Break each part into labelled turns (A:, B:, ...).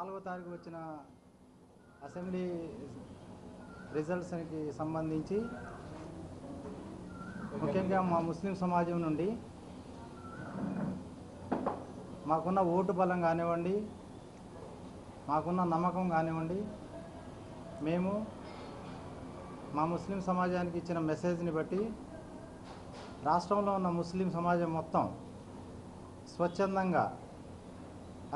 A: నాలుగో తారీఖు వచ్చిన అసెంబ్లీ రిజల్ట్స్కి సంబంధించి ముఖ్యంగా మా ముస్లిం సమాజం నుండి మాకున్న ఓటు బలం కానివ్వండి మాకున్న నమ్మకం కానివ్వండి మేము మా ముస్లిం సమాజానికి ఇచ్చిన మెసేజ్ని బట్టి రాష్ట్రంలో ఉన్న ముస్లిం సమాజం మొత్తం స్వచ్ఛందంగా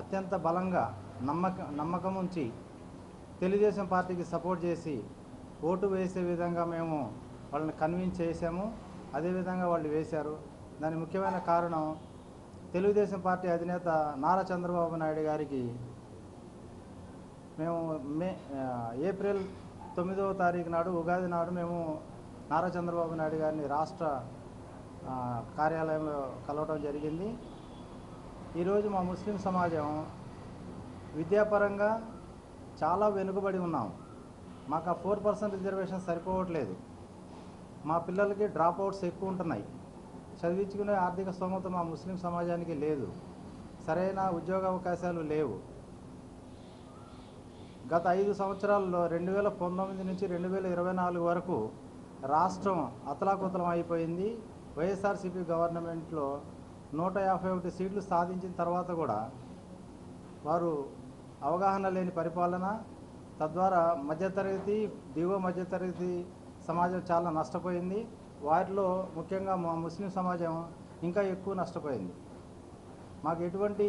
A: అత్యంత బలంగా నమ్మక నమ్మకం ఉంచి తెలుగుదేశం పార్టీకి సపోర్ట్ చేసి ఓటు వేసే విధంగా మేము వాళ్ళని కన్విన్స్ చేసాము అదేవిధంగా వాళ్ళు వేశారు దాని ముఖ్యమైన కారణం తెలుగుదేశం పార్టీ అధినేత నారా చంద్రబాబు నాయుడు గారికి మేము మే ఏప్రిల్ తొమ్మిదవ తారీఖు నాడు ఉగాది నాడు మేము నారా చంద్రబాబు నాయుడు గారిని రాష్ట్ర కార్యాలయంలో కలవడం జరిగింది ఈరోజు మా ముస్లిం సమాజం విద్యాపరంగా చాలా వెనుకబడి ఉన్నాం మాకు ఆ ఫోర్ పర్సెంట్ రిజర్వేషన్ సరిపోవట్లేదు మా పిల్లలకి డ్రాప్ అవుట్స్ ఎక్కువ ఉంటున్నాయి చదివించుకునే ఆర్థిక స్తోమత మా ముస్లిం సమాజానికి లేదు సరైన ఉద్యోగ అవకాశాలు లేవు గత ఐదు సంవత్సరాల్లో రెండు వేల పంతొమ్మిది నుంచి రెండు వేల ఇరవై నాలుగు వరకు రాష్ట్రం అతలాకుతలం అయిపోయింది వైఎస్ఆర్సీపీ గవర్నమెంట్లో నూట యాభై ఒకటి సీట్లు సాధించిన తర్వాత కూడా వారు అవగాహన లేని పరిపాలన తద్వారా మధ్యతరగతి దిగువ మధ్యతరగతి సమాజం చాలా నష్టపోయింది వాటిలో ముఖ్యంగా మా ముస్లిం సమాజం ఇంకా ఎక్కువ నష్టపోయింది మాకు ఎటువంటి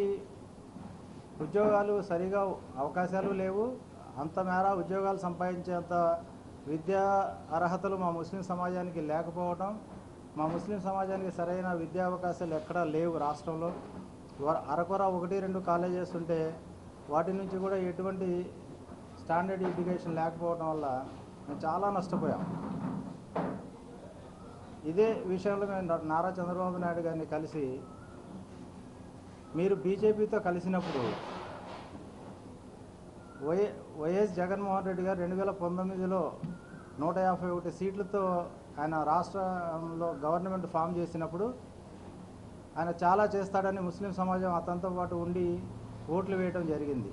A: ఉద్యోగాలు సరిగా అవకాశాలు లేవు అంత మేర ఉద్యోగాలు సంపాదించేంత విద్యా అర్హతలు మా ముస్లిం సమాజానికి లేకపోవడం మా ముస్లిం సమాజానికి సరైన విద్యా అవకాశాలు ఎక్కడా లేవు రాష్ట్రంలో అరకొర ఒకటి రెండు కాలేజెస్ ఉంటే వాటి నుంచి కూడా ఎటువంటి స్టాండర్డ్ ఎడ్యుకేషన్ లేకపోవడం వల్ల మేము చాలా నష్టపోయాం ఇదే విషయంలో మేము నారా చంద్రబాబు నాయుడు గారిని కలిసి మీరు బీజేపీతో కలిసినప్పుడు వై వైఎస్ జగన్మోహన్ రెడ్డి గారు రెండు వేల పంతొమ్మిదిలో నూట యాభై ఒకటి సీట్లతో ఆయన రాష్ట్రంలో గవర్నమెంట్ ఫామ్ చేసినప్పుడు ఆయన చాలా చేస్తాడని ముస్లిం సమాజం అతనితో పాటు ఉండి ఓట్లు వేయడం జరిగింది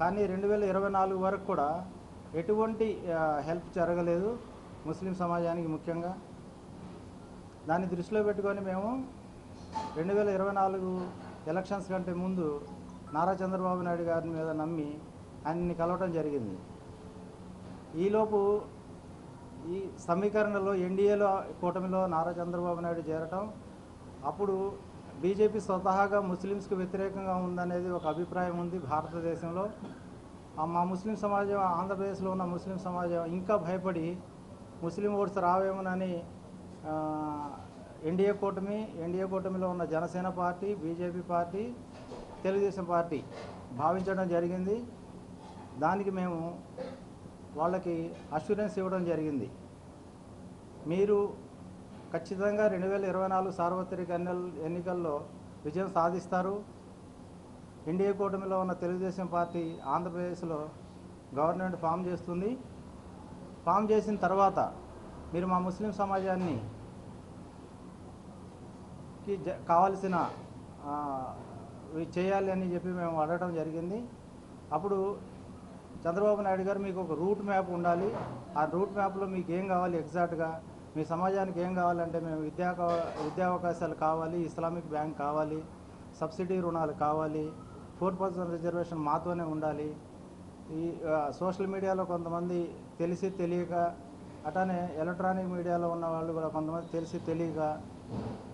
A: కానీ రెండు వేల ఇరవై నాలుగు వరకు కూడా ఎటువంటి హెల్ప్ జరగలేదు ముస్లిం సమాజానికి ముఖ్యంగా దాన్ని దృష్టిలో పెట్టుకొని మేము రెండు వేల ఇరవై నాలుగు ఎలక్షన్స్ కంటే ముందు నారా చంద్రబాబు నాయుడు గారి మీద నమ్మి ఆయన్ని కలవటం జరిగింది ఈలోపు ఈ సమీకరణలో ఎన్డీఏలో కూటమిలో నారా చంద్రబాబు నాయుడు చేరటం అప్పుడు బీజేపీ స్వతహాగా ముస్లిమ్స్కు వ్యతిరేకంగా ఉందనేది ఒక అభిప్రాయం ఉంది భారతదేశంలో మా ముస్లిం సమాజం ఆంధ్రప్రదేశ్లో ఉన్న ముస్లిం సమాజం ఇంకా భయపడి ముస్లిం ఓట్స్ రావేమోనని ఎన్డీఏ కూటమి ఎన్డీఏ కూటమిలో ఉన్న Janasena party BJP party Telugu Desam party భావించడం జరిగింది దానికి మేము వాళ్ళకి అష్యూరెన్స్ ఇవ్వడం జరిగింది మీరు ఖచ్చితంగా రెండు వేల ఇరవై నాలుగు సార్వత్రిక ఎన్నికల్లో విజయం సాధిస్తారు ఎన్డీఏ కూటమిలో ఉన్న తెలుగుదేశం పార్టీ ఆంధ్రప్రదేశ్లో గవర్నమెంట్ ఫామ్ చేస్తుంది ఫామ్ చేసిన తర్వాత మీరు మా ముస్లిం సమాజాన్ని కావాల్సిన చేయాలి అని చెప్పి మేము అడగడం జరిగింది అప్పుడు చంద్రబాబు నాయుడు గారు మీకు ఒక రూట్ మ్యాప్ ఉండాలి ఆ రూట్ మ్యాప్లో మీకు ఏం కావాలి ఎగ్జాక్ట్గా మీ సమాజానికి ఏం కావాలంటే మేము విద్యా విద్యా అవకాశాలు కావాలి ఇస్లామిక్ బ్యాంక్ కావాలి సబ్సిడీ రుణాలు కావాలి ఫోర్ పర్సెంట్ రిజర్వేషన్ మాతోనే ఉండాలి ఈ సోషల్ మీడియాలో కొంతమంది తెలిసి తెలియక అటానే ఎలక్ట్రానిక్ మీడియాలో ఉన్న వాళ్ళు కూడా కొంతమంది తెలిసి తెలియక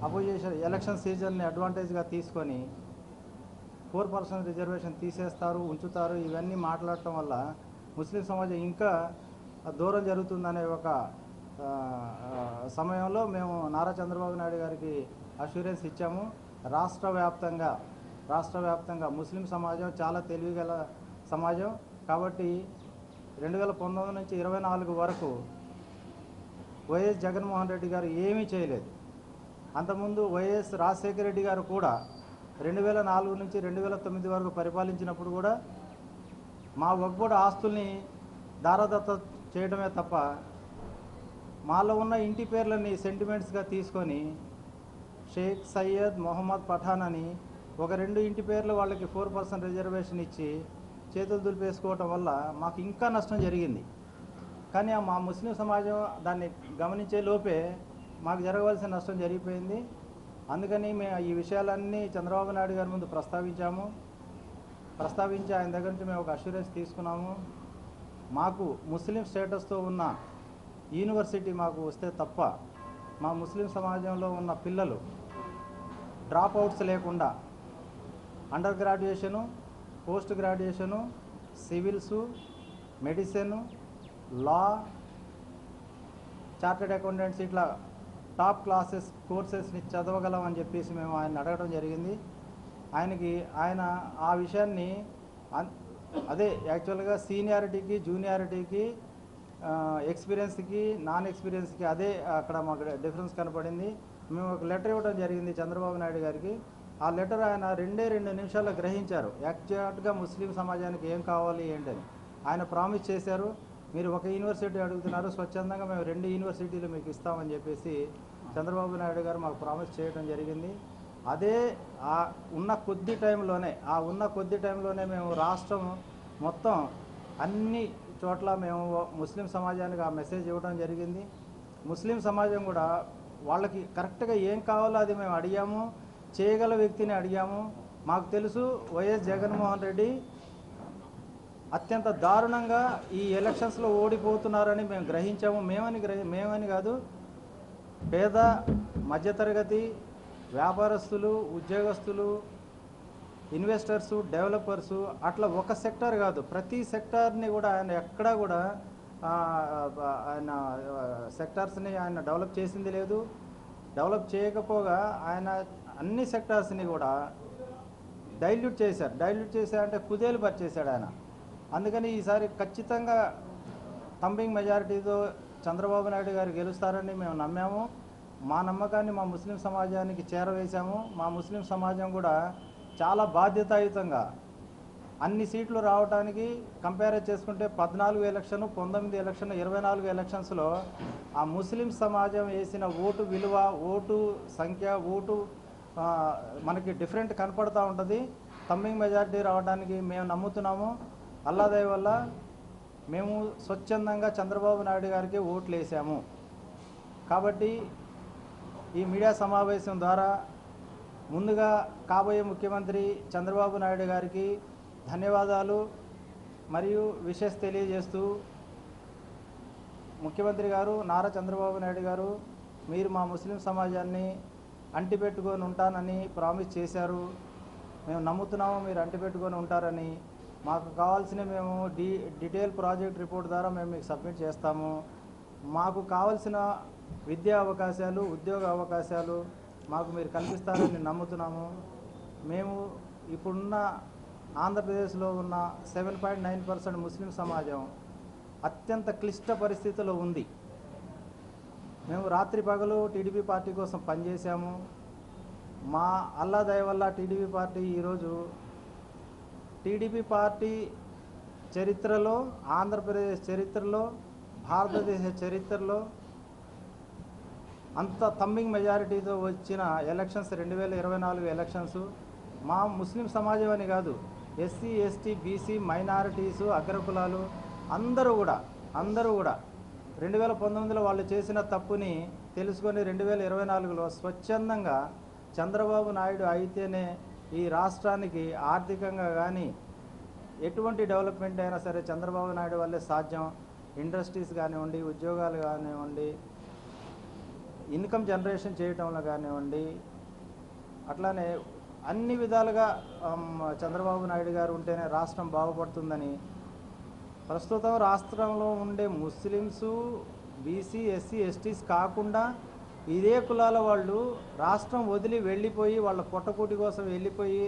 A: అపోజిషన్ ఎలక్షన్ సీజన్ని అడ్వాంటేజ్గా తీసుకొని ఫోర్ పర్సెంట్ రిజర్వేషన్ తీసేస్తారు ఉంచుతారు ఇవన్నీ మాట్లాడటం వల్ల ముస్లిం సమాజం ఇంకా దూరం జరుగుతుందనే ఒక సమయంలో మేము నారా చంద్రబాబు నాయుడు గారికి అష్యూరెన్స్ ఇచ్చాము రాష్ట్ర వ్యాప్తంగా రాష్ట్ర వ్యాప్తంగా ముస్లిం సమాజం చాలా తెలివిగల సమాజం కాబట్టి రెండు వేల పంతొమ్మిది నుంచి ఇరవై నాలుగు వరకు వైఎస్ జగన్మోహన్ రెడ్డి గారు ఏమీ చేయలేదు అంతకుముందు వైఎస్ రాజశేఖర రెడ్డి గారు కూడా రెండు వేల నాలుగు నుంచి రెండు వేల తొమ్మిది వరకు పరిపాలించినప్పుడు కూడా మా ఒక్కబోడ ఆస్తుల్ని దారదత్త చేయడమే తప్ప మాలో ఉన్న ఇంటి పేర్లని సెంటిమెంట్స్గా తీసుకొని షేక్ సయ్యద్ మొహమ్మద్ పఠాన్ అని ఒక రెండు ఇంటి పేర్లు వాళ్ళకి ఫోర్ పర్సెంట్ రిజర్వేషన్ ఇచ్చి చేతులు దులిపేసుకోవటం వల్ల మాకు ఇంకా నష్టం జరిగింది కానీ మా ముస్లిం సమాజం దాన్ని గమనించే లోపే మాకు జరగవలసిన నష్టం జరిగిపోయింది అందుకని మేము ఈ విషయాలన్నీ చంద్రబాబు నాయుడు గారి ముందు ప్రస్తావించాము ప్రస్తావించి ఆయన దగ్గర నుంచి మేము ఒక అష్యూరెన్స్ తీసుకున్నాము మాకు ముస్లిం స్టేటస్తో ఉన్న యూనివర్సిటీ మాకు వస్తే తప్ప మా ముస్లిం సమాజంలో ఉన్న పిల్లలు డ్రాప్ అవుట్స్ లేకుండా under graduation post graduation civils medicine law chartered accountants ఇట్లా టాప్ క్లాసెస్ కోర్సెస్ని చదవగలం అని చెప్పేసి మేము ఆయన అడగడం జరిగింది ఆయనకి ఆయన ఆ విషయాన్ని అదే యాక్చువల్గా సీనియారిటీకి జూనియారిటీకి ఎక్స్పీరియన్స్కి నాన్ ఎక్స్పీరియన్స్కి అదే అక్కడ మాకు డిఫరెన్స్ కనపడింది మేము ఒక లెటర్ ఇవ్వడం జరిగింది చంద్రబాబు నాయుడు గారికి ఆ లెటర్ ఆయన రెండే రెండు నిమిషాల్లో గ్రహించారు యాక్చువల్గా ముస్లిం సమాజానికి ఏం కావాలి ఏంటని ఆయన ప్రామిస్ చేశారు మీరు ఒక యూనివర్సిటీ అడుగుతున్నారు స్వచ్ఛందంగా మేము రెండు యూనివర్సిటీలు మీకు ఇస్తామని చెప్పేసి చంద్రబాబు నాయుడు గారు మాకు ప్రామిస్ చేయడం జరిగింది అదే ఆ ఉన్న కొద్ది టైంలోనే ఆ ఉన్న కొద్ది టైంలోనే మేము రాష్ట్రం మొత్తం అన్ని చోట్ల మేము ముస్లిం సమాజానికి ఆ మెసేజ్ ఇవ్వడం జరిగింది ముస్లిం సమాజం కూడా వాళ్ళకి కరెక్ట్గా ఏం కావాలో అది మేము అడిగాము చేయగల వ్యక్తిని అడిగాము మాకు తెలుసు వైఎస్ జగన్మోహన్ రెడ్డి అత్యంత దారుణంగా ఈ ఎలక్షన్స్లో ఓడిపోతున్నారని మేము గ్రహించాము మేమని మేమని కాదు పేద మధ్యతరగతి వ్యాపారస్తులు ఉద్యోగస్తులు ఇన్వెస్టర్సు డెవలపర్సు అట్లా ఒక సెక్టార్ కాదు ప్రతి సెక్టార్ని కూడా ఆయన ఎక్కడా కూడా ఆయన సెక్టార్స్ని ఆయన డెవలప్ చేసింది లేదు డెవలప్ చేయకపోగా ఆయన అన్ని సెక్టార్స్ని కూడా డైల్యూట్ చేశారు డైల్యూట్ అంటే కుదేలు పరిచేశాడు ఆయన అందుకని ఈసారి ఖచ్చితంగా థంబింగ్ మెజారిటీతో చంద్రబాబు నాయుడు గారు గెలుస్తారని మేము నమ్మాము మా నమ్మకాన్ని మా ముస్లిం సమాజానికి చేరవేశాము మా ముస్లిం సమాజం కూడా చాలా బాధ్యతాయుతంగా అన్ని సీట్లు రావడానికి కంపేర్ చేసుకుంటే పద్నాలుగు ఎలక్షన్ పంతొమ్మిది ఎలక్షన్ ఇరవై నాలుగు ఎలక్షన్స్లో ఆ ముస్లిం సమాజం వేసిన ఓటు విలువ ఓటు సంఖ్య ఓటు మనకి డిఫరెంట్ కనపడుతూ ఉంటుంది తమ్మింగ్ మెజారిటీ రావడానికి మేము నమ్ముతున్నాము అల్లాదయ వల్ల మేము స్వచ్ఛందంగా చంద్రబాబు నాయుడు గారికి ఓట్లు వేసాము కాబట్టి ఈ మీడియా సమావేశం ద్వారా ముందుగా కాబోయే ముఖ్యమంత్రి చంద్రబాబు నాయుడు గారికి ధన్యవాదాలు మరియు విషెస్ తెలియజేస్తూ ముఖ్యమంత్రి గారు నారా చంద్రబాబు నాయుడు గారు మీరు మా ముస్లిం సమాజాన్ని అంటిపెట్టుకొని ఉంటానని ప్రామిస్ చేశారు మేము నమ్ముతున్నాము మీరు అంటిపెట్టుకొని ఉంటారని మాకు కావాల్సిన మేము డీ డీటెయిల్ ప్రాజెక్ట్ రిపోర్ట్ ద్వారా మేము మీకు సబ్మిట్ చేస్తాము మాకు కావలసిన విద్యా అవకాశాలు ఉద్యోగ అవకాశాలు మాకు మీరు కల్పిస్తారని నమ్ముతున్నాము మేము ఇప్పుడున్న ఆంధ్రప్రదేశ్లో ఉన్న సెవెన్ పాయింట్ నైన్ పర్సెంట్ ముస్లిం సమాజం అత్యంత క్లిష్ట పరిస్థితిలో ఉంది మేము రాత్రి పగలు టీడీపీ పార్టీ కోసం పనిచేసాము మా అల్లా దయ వల్ల టీడీపీ పార్టీ ఈరోజు టీడీపీ పార్టీ చరిత్రలో ఆంధ్రప్రదేశ్ చరిత్రలో భారతదేశ చరిత్రలో అంత తమ్మింగ్ మెజారిటీతో వచ్చిన ఎలక్షన్స్ రెండు వేల ఇరవై నాలుగు ఎలక్షన్స్ మా ముస్లిం సమాజం అని కాదు ఎస్సీ ఎస్టీ బీసీ మైనారిటీస్ అగ్రకులాలు అందరూ కూడా అందరూ కూడా రెండు వేల పంతొమ్మిదిలో వాళ్ళు చేసిన తప్పుని తెలుసుకొని రెండు వేల ఇరవై నాలుగులో స్వచ్ఛందంగా చంద్రబాబు నాయుడు అయితేనే ఈ రాష్ట్రానికి ఆర్థికంగా కానీ ఎటువంటి డెవలప్మెంట్ అయినా సరే చంద్రబాబు నాయుడు వల్లే సాధ్యం ఇండస్ట్రీస్ కానివ్వండి ఉద్యోగాలు కానివ్వండి ఇన్కమ్ జనరేషన్ చేయటంలో కానివ్వండి అట్లానే అన్ని విధాలుగా చంద్రబాబు నాయుడు గారు ఉంటేనే రాష్ట్రం బాగుపడుతుందని ప్రస్తుతం రాష్ట్రంలో ఉండే ముస్లిమ్స్ బీసీ ఎస్సీ ఎస్టీస్ కాకుండా ఇదే కులాల వాళ్ళు రాష్ట్రం వదిలి వెళ్ళిపోయి వాళ్ళ పొట్టకూటి కోసం వెళ్ళిపోయి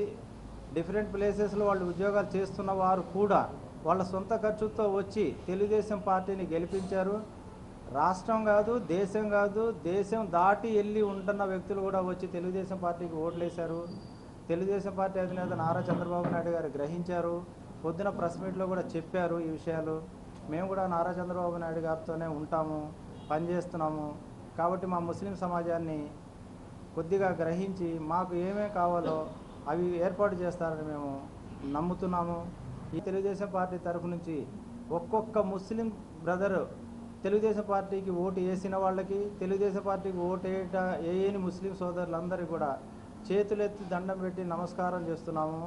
A: డిఫరెంట్ ప్లేసెస్లో వాళ్ళు ఉద్యోగాలు చేస్తున్న వారు కూడా వాళ్ళ సొంత ఖర్చుతో వచ్చి తెలుగుదేశం పార్టీని గెలిపించారు రాష్ట్రం కాదు దేశం కాదు దేశం దాటి వెళ్ళి ఉంటున్న వ్యక్తులు కూడా వచ్చి తెలుగుదేశం పార్టీకి ఓట్లేశారు తెలుగుదేశం పార్టీ అధినేత నారా చంద్రబాబు నాయుడు గారు గ్రహించారు పొద్దున ప్రెస్ మీట్లో కూడా చెప్పారు ఈ విషయాలు మేము కూడా నారా చంద్రబాబు నాయుడు గారితోనే ఉంటాము పనిచేస్తున్నాము కాబట్టి మా ముస్లిం సమాజాన్ని కొద్దిగా గ్రహించి మాకు ఏమేమి కావాలో అవి ఏర్పాటు చేస్తారని మేము నమ్ముతున్నాము ఈ తెలుగుదేశం పార్టీ తరఫు నుంచి ఒక్కొక్క ముస్లిం బ్రదరు తెలుగుదేశం పార్టీకి ఓటు వేసిన వాళ్ళకి తెలుగుదేశం పార్టీకి ఓటు వేయట వేయని ముస్లిం సోదరులందరికీ కూడా చేతులెత్తి దండం పెట్టి నమస్కారం చేస్తున్నాము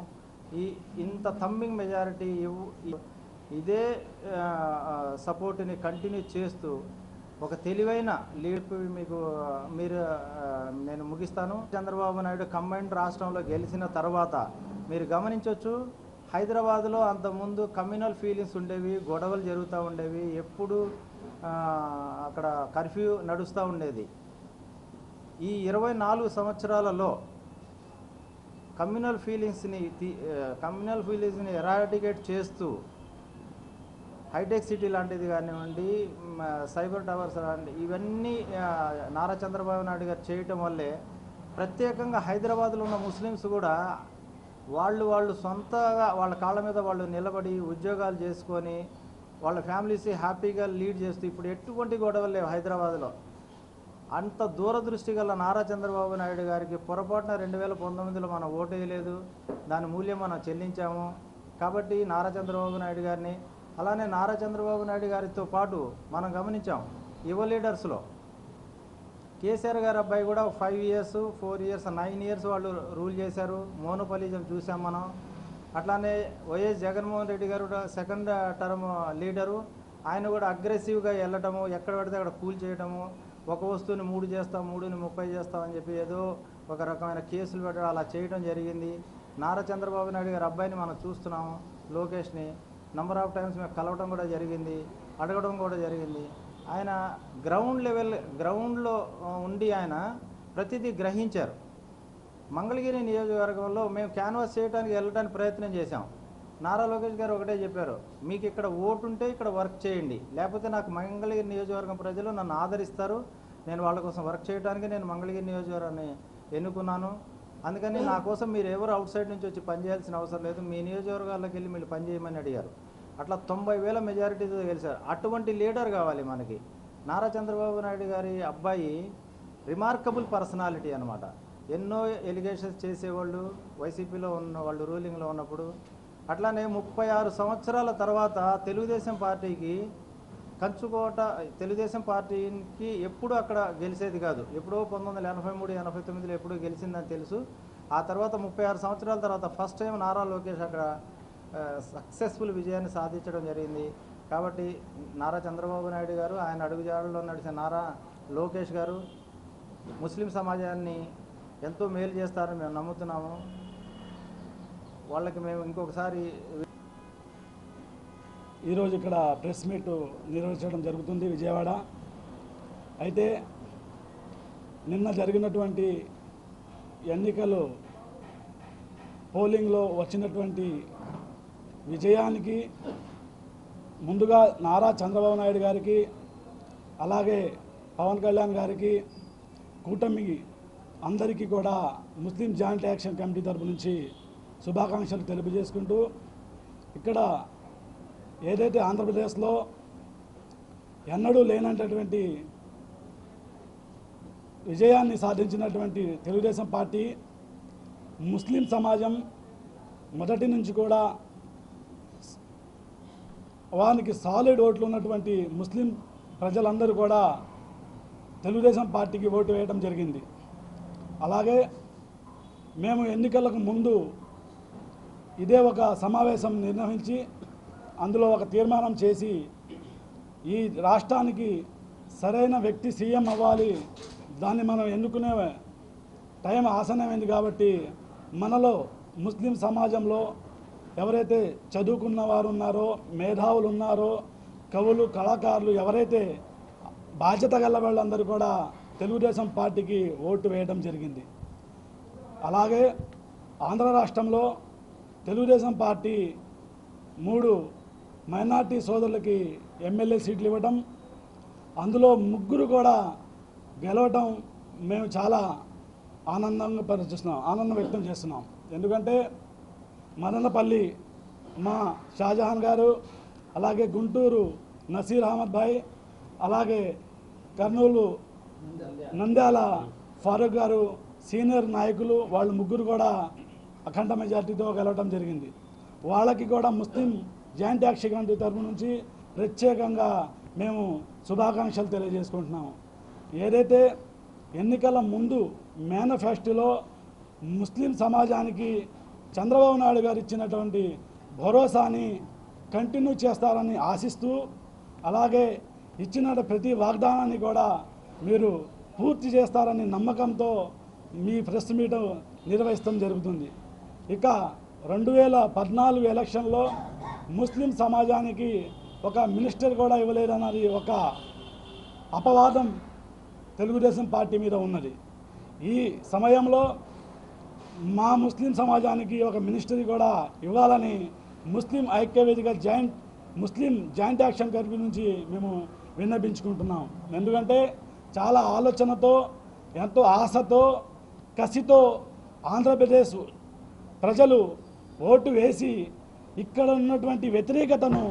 A: ఈ ఇంత థమ్మింగ్ మెజారిటీ ఇదే సపోర్ట్ని కంటిన్యూ చేస్తూ ఒక తెలివైన లీడ్ మీకు మీరు నేను ముగిస్తాను చంద్రబాబు నాయుడు కంబైండ్ రాష్ట్రంలో గెలిచిన తర్వాత మీరు గమనించవచ్చు హైదరాబాద్లో అంతకుముందు కమ్యూనల్ ఫీలింగ్స్ ఉండేవి గొడవలు జరుగుతూ ఉండేవి ఎప్పుడు అక్కడ కర్ఫ్యూ నడుస్తూ ఉండేది ఈ ఇరవై నాలుగు సంవత్సరాలలో కమ్యూనల్ ఫీలింగ్స్ని కమ్యూనల్ ఫీలింగ్స్ని ఎరాటికేట్ చేస్తూ హైటెక్ సిటీ లాంటిది కానివ్వండి సైబర్ టవర్స్ లాంటి ఇవన్నీ నారా చంద్రబాబు నాయుడు గారు చేయటం వల్లే ప్రత్యేకంగా హైదరాబాద్లో ఉన్న ముస్లిమ్స్ కూడా వాళ్ళు వాళ్ళు సొంతగా వాళ్ళ కాళ్ళ మీద వాళ్ళు నిలబడి ఉద్యోగాలు చేసుకొని వాళ్ళ ఫ్యామిలీస్ హ్యాపీగా లీడ్ చేస్తూ ఇప్పుడు ఎటువంటి గొడవలు లేవు హైదరాబాద్లో అంత దూరదృష్టి గల నారా చంద్రబాబు నాయుడు గారికి పొరపాటున రెండు వేల పంతొమ్మిదిలో మనం ఓటు వేయలేదు దాని మూల్యం మనం చెల్లించాము కాబట్టి నారా చంద్రబాబు నాయుడు గారిని అలానే నారా చంద్రబాబు నాయుడు గారితో పాటు మనం గమనించాం యువ లీడర్స్లో కేసీఆర్ గారి అబ్బాయి కూడా five years four years nine years వాళ్ళు రూల్ చేశారు మోనోపలిజం చూసాం మనం అట్లానే వైఎస్ జగన్మోహన్ రెడ్డి గారు సెకండ్ టర్మ్ లీడరు ఆయన కూడా అగ్రెసివ్గా వెళ్ళటము ఎక్కడ పడితే అక్కడ కూల్ చేయడము ఒక వస్తువుని మూడు చేస్తాం మూడుని ముప్పై చేస్తాం అని చెప్పి ఏదో ఒక రకమైన కేసులు పెట్టడం అలా చేయడం జరిగింది నారా చంద్రబాబు నాయుడు గారి అబ్బాయిని మనం చూస్తున్నాము లోకేష్ని నెంబర్ ఆఫ్ టైమ్స్ మేము కలవటం కూడా జరిగింది అడగడం కూడా జరిగింది ఆయన గ్రౌండ్ లెవెల్ గ్రౌండ్లో ఉండి ఆయన ప్రతిదీ గ్రహించారు మంగళగిరి నియోజకవర్గంలో మేము క్యాన్వాస్ చేయడానికి వెళ్ళడానికి ప్రయత్నం చేశాం నారా లోకేష్ గారు ఒకటే చెప్పారు మీకు ఇక్కడ ఓటు ఉంటే ఇక్కడ వర్క్ చేయండి లేకపోతే నాకు మంగళగిరి నియోజకవర్గం ప్రజలు నన్ను ఆదరిస్తారు నేను వాళ్ళ కోసం వర్క్ చేయడానికి నేను మంగళగిరి నియోజకవర్గాన్ని ఎన్నుకున్నాను అందుకని నా కోసం మీరు ఎవరు అవుట్ సైడ్ నుంచి వచ్చి పనిచేయాల్సిన అవసరం లేదు మీ నియోజకవర్గాల్లోకి వెళ్ళి మీరు పనిచేయమని అడిగారు అట్లా తొంభై వేల మెజారిటీతో గెలిచారు అటువంటి లీడర్ కావాలి మనకి నారా చంద్రబాబు నాయుడు గారి అబ్బాయి రిమార్కబుల్ పర్సనాలిటీ అనమాట ఎన్నో ఎలిగేషన్స్ చేసేవాళ్ళు వైసీపీలో ఉన్న వాళ్ళు రూలింగ్లో ఉన్నప్పుడు అట్లానే ముప్పై ఆరు సంవత్సరాల తర్వాత తెలుగుదేశం పార్టీకి కంచుకోట తెలుగుదేశం పార్టీకి ఎప్పుడు అక్కడ గెలిచేది కాదు ఎప్పుడో పంతొమ్మిది వందల ఎనభై మూడు ఎనభై తొమ్మిదిలో ఎప్పుడో గెలిచిందని తెలుసు ఆ తర్వాత ముప్పై ఆరు సంవత్సరాల తర్వాత ఫస్ట్ టైం నారా లోకేష్ అక్కడ సక్సెస్ఫుల్ విజయాన్ని సాధించడం జరిగింది కాబట్టి నారా చంద్రబాబు నాయుడు గారు ఆయన అడుగుజాడలో నడిచిన నారా లోకేష్ గారు ముస్లిం సమాజాన్ని ఎంతో మేలు చేస్తారని మేము నమ్ముతున్నాము వాళ్ళకి మేము ఇంకొకసారి
B: ఈరోజు ఇక్కడ ప్రెస్ మీట్ నిర్వహించడం జరుగుతుంది విజయవాడ అయితే నిన్న జరిగినటువంటి ఎన్నికలు పోలింగ్లో వచ్చినటువంటి విజయానికి ముందుగా నారా చంద్రబాబు నాయుడు గారికి అలాగే పవన్ కళ్యాణ్ గారికి కూటమి అందరికీ కూడా ముస్లిం జాయింట్ యాక్షన్ కమిటీ తరపు నుంచి శుభాకాంక్షలు తెలియజేసుకుంటూ ఇక్కడ ఏదైతే ఆంధ్రప్రదేశ్లో ఎన్నడూ లేనటువంటి విజయాన్ని సాధించినటువంటి తెలుగుదేశం పార్టీ ముస్లిం సమాజం మొదటి నుంచి కూడా వానికి సాలిడ్ ఓట్లు ఉన్నటువంటి ముస్లిం ప్రజలందరూ కూడా తెలుగుదేశం పార్టీకి ఓటు వేయడం జరిగింది అలాగే మేము ఎన్నికలకు ముందు ఇదే ఒక సమావేశం నిర్వహించి అందులో ఒక తీర్మానం చేసి ఈ రాష్ట్రానికి సరైన వ్యక్తి సీఎం అవ్వాలి దాన్ని మనం ఎన్నుకునే టైం ఆసనమైంది కాబట్టి మనలో ముస్లిం సమాజంలో ఎవరైతే చదువుకున్న వారు ఉన్నారో మేధావులు ఉన్నారో కవులు కళాకారులు ఎవరైతే బాధ్యత గల వాళ్ళందరూ కూడా తెలుగుదేశం పార్టీకి ఓటు వేయడం జరిగింది అలాగే ఆంధ్ర రాష్ట్రంలో తెలుగుదేశం పార్టీ మూడు మైనార్టీ సోదరులకి ఎమ్మెల్యే సీట్లు ఇవ్వటం అందులో ముగ్గురు కూడా గెలవటం మేము చాలా ఆనందంగా పరిచిస్తున్నాం ఆనందం వ్యక్తం చేస్తున్నాం ఎందుకంటే మదనపల్లి మా షాజహాన్ గారు అలాగే గుంటూరు నసీర్ అహ్మద్ భాయ్ అలాగే కర్నూలు నంద్యాల ఫారూక్ గారు సీనియర్ నాయకులు వాళ్ళు ముగ్గురు కూడా అఖండ మెజార్టీతో గెలవడం జరిగింది వాళ్ళకి కూడా ముస్లిం జాయింట్ యాక్షన్ కమిటీ తరపు నుంచి ప్రత్యేకంగా మేము శుభాకాంక్షలు తెలియజేసుకుంటున్నాము ఏదైతే ఎన్నికల ముందు మేనిఫెస్టోలో ముస్లిం సమాజానికి చంద్రబాబు నాయుడు గారు ఇచ్చినటువంటి భరోసాని కంటిన్యూ చేస్తారని ఆశిస్తూ అలాగే ఇచ్చిన ప్రతి వాగ్దానాన్ని కూడా మీరు పూర్తి చేస్తారని నమ్మకంతో మీ ప్రెస్ మీట్ నిర్వహిస్తాం జరుగుతుంది ఇక రెండు వేల పద్నాలుగు ఎలక్షన్లో ముస్లిం సమాజానికి ఒక మినిస్టర్ కూడా ఇవ్వలేదన్నది ఒక అపవాదం తెలుగుదేశం పార్టీ మీద ఉన్నది ఈ సమయంలో మా ముస్లిం సమాజానికి ఒక మినిస్టర్ కూడా ఇవ్వాలని ముస్లిం ఐక్యవేదిక జాయింట్ ముస్లిం జాయింట్ యాక్షన్ కమిటీ నుంచి మేము విన్నపించుకుంటున్నాం ఎందుకంటే చాలా ఆలోచనతో ఎంతో ఆశతో కసితో ఆంధ్రప్రదేశ్ ప్రజలు ఓటు వేసి ఇక్కడ ఉన్నటువంటి వ్యతిరేకతను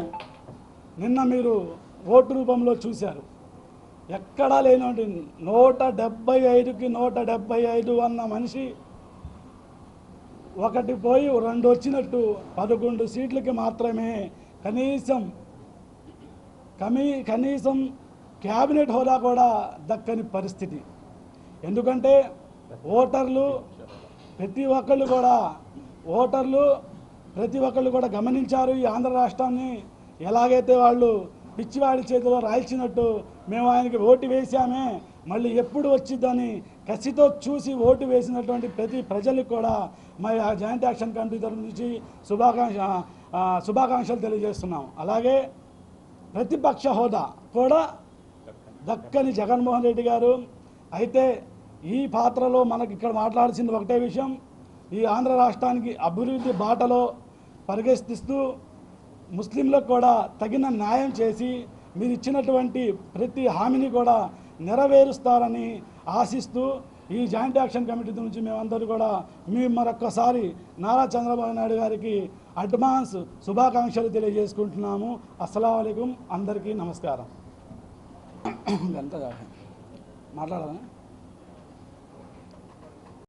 B: నిన్న మీరు ఓటు రూపంలో చూశారు ఎక్కడా లేనటువంటి నూట డెబ్బై ఐదుకి నూట డెబ్బై ఐదు అన్న మనిషి ఒకటి పోయి రెండు వచ్చినట్టు పదకొండు సీట్లకి మాత్రమే కనీసం కమీ కనీసం క్యాబినెట్ హోదా కూడా దక్కని పరిస్థితి ఎందుకంటే ఓటర్లు ప్రతి ఒక్కళ్ళు కూడా ఓటర్లు ప్రతి ఒక్కళ్ళు కూడా గమనించారు ఈ ఆంధ్ర రాష్ట్రాన్ని ఎలాగైతే వాళ్ళు పిచ్చివాడి చేతిలో రాల్చినట్టు మేము ఆయనకి ఓటు వేశామే మళ్ళీ ఎప్పుడు వచ్చిద్దని కసితో చూసి ఓటు వేసినటువంటి ప్రతి ప్రజలకు కూడా మరి ఆ జాయింట్ యాక్షన్ కమిటీ తరఫు నుంచి శుభాకాంక్ష శుభాకాంక్షలు తెలియజేస్తున్నాం అలాగే ప్రతిపక్ష హోదా కూడా దక్కని జగన్మోహన్ రెడ్డి గారు అయితే ఈ పాత్రలో మనకి ఇక్కడ మాట్లాడాల్సింది ఒకటే విషయం ఈ ఆంధ్ర రాష్ట్రానికి అభివృద్ధి బాటలో పరిగెత్తిస్తూ ముస్లింలకు కూడా తగిన న్యాయం చేసి మీరు ఇచ్చినటువంటి ప్రతి హామీని కూడా నెరవేరుస్తారని ఆశిస్తూ ఈ జాయింట్ యాక్షన్ కమిటీ నుంచి మేమందరూ కూడా మీ మరొక్కసారి నారా చంద్రబాబు నాయుడు గారికి అడ్వాన్స్ శుభాకాంక్షలు తెలియజేసుకుంటున్నాము అస్సలం అందరికీ నమస్కారం ఇదంతా కాదు మాట్లాడదా